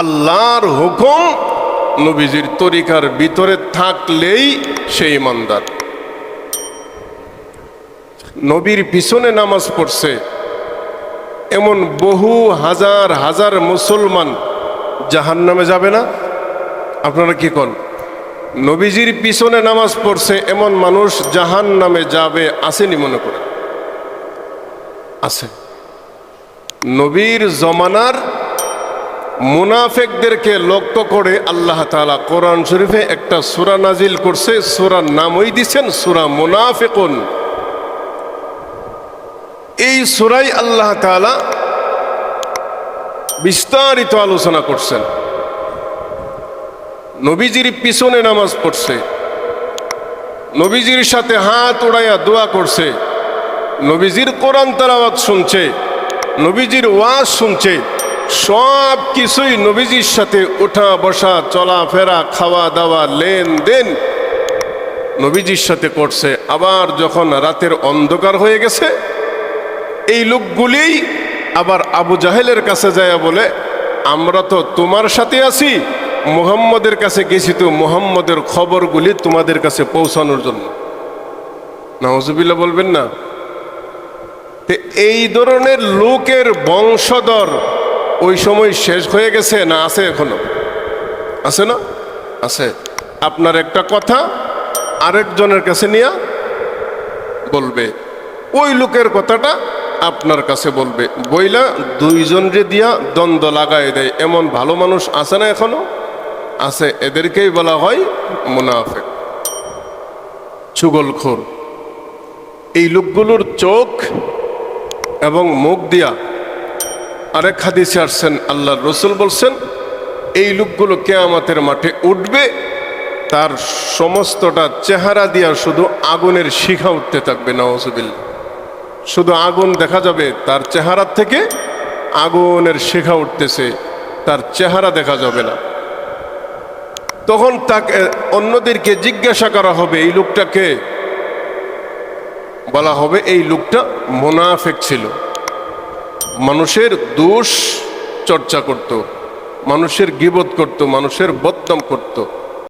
আল্লাহর হুকুম নবীজির তরিকার ভিতরে থাকলেই সেই ইমানদার। নবীর পিছনে নামাজ পড়ছে, এমন বহু হাজার হাজার মুসলমান জাহান নামে যাবে না? আপনারা কি কন? নবীজির পিছনে নামাজ পড়ছে এমন মানুষ জাহান নামে যাবে আসেনি মনে করে? আছে। নবীর জমানার মুনাফেকদেরকে লক্ষ্য করে আল্লাহ তাআলা কোরআন শরীফে একটা সুরা নাজিল করছে। সূরার নামই দিছেন সুরা মুনাফিকুন। এই সূরাই আল্লাহ তাআলা বিস্তারিত আলোচনা করছেন। নবীজির পিছনে নামাজ পড়ছে। নবীজির সাথে হাত উড়াইয়া দোয়া করছে। নবীজির কোরআন তালাওয়াত শুনছে। নবীজির ওয়াজ শুনছে। সব কিছুই নবীজির সাথে ওঠা বসা চলাফেরা খাওয়া দাওয়া, লেনদেন নবীজির সাথে করছে। আবার যখন রাতের অন্ধকার হয়ে গেছে, এই লোকগুলিই আবার আবু জাহেলের কাছে যায় বলে, আমরা তো তোমার সাথে আছি, মুহাম্মদের কাছে গেছি তো মুহাম্মদের খবরগুলি তোমাদের কাছে পৌঁছানোর জন্য। নওয়াজুবিল্লাহ বলবেন না। এই ধরনের লোকের বংশধর ওই সময় শেষ হয়ে গেছে না আছে এখনও? আছে না? আছে। আপনার একটা কথা আরেকজনের কাছে নিয়ে বলবে। ওই লোকের কথাটা আপনার কাছে বলবে। বইলা দুইজনরে দিয়া দ্বন্দ্ব লাগাই দেয়। এমন ভালো মানুষ আছে না এখনও? আছে। এদেরকেই বলা হয় মুনাফেক। চুগলখোর। এই লোকগুলোর চোখ এবং মুখ দিয়া আরেক হাদিসে আসছেন, আল্লাহর রসুল বলছেন, এই লোকগুলো কেয়ামতের মাঠে উঠবে, তার সমস্তটা চেহারা দিয়া শুধু আগুনের শিখা উঠতে থাকবে নওয়াজবিল শুধু আগুন দেখা যাবে, তার চেহারার থেকে আগুনের শিখা উঠতেছে, তার চেহারা দেখা যাবে না। তখন তাকে, অন্যদেরকে জিজ্ঞাসা করা হবে, এই লোকটাকে বলা হবে, এই লোকটা মোনাফেক ছিল। মানুষের দোষ চর্চা করত মানুষের গিবত করত মানুষের বদনাম করত।